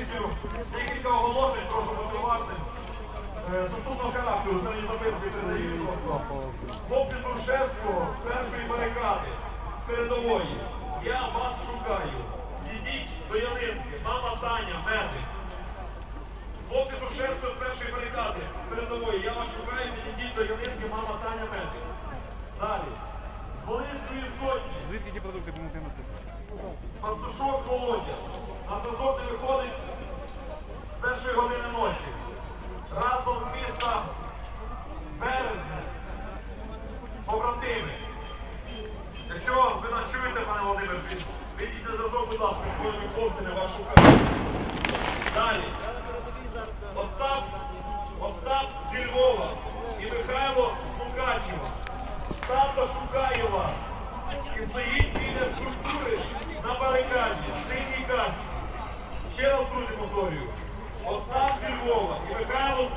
позицію. Декілька оголошень, прошу бути уважним. Е, Доступного характеру, це не записки передають. Хлопці з з першої барикади, з передової. Я вас шукаю. Йдіть до ялинки, мама Таня, медик. Хлопці з з першої барикади, з передової. Я вас шукаю, підійдіть до ялинки, мама Таня, медик. Далі. З Волинської сотні. Звідки ті продукти допомогти носити? Пастушок Володя. На з години ночі. Разом з міста Березне. Побратими. Якщо ви нас чуєте, пане Володимир, вийдіть на зв'язок, будь ласка, з своїми хлопцями вас шукають. Далі. Остап, Остап і Михайло з Мукачева. Тато вас. І стоїть біля структури на барикаді, синій касі. Ще раз, друзі, повторюю. Остап зі Львова і Михайло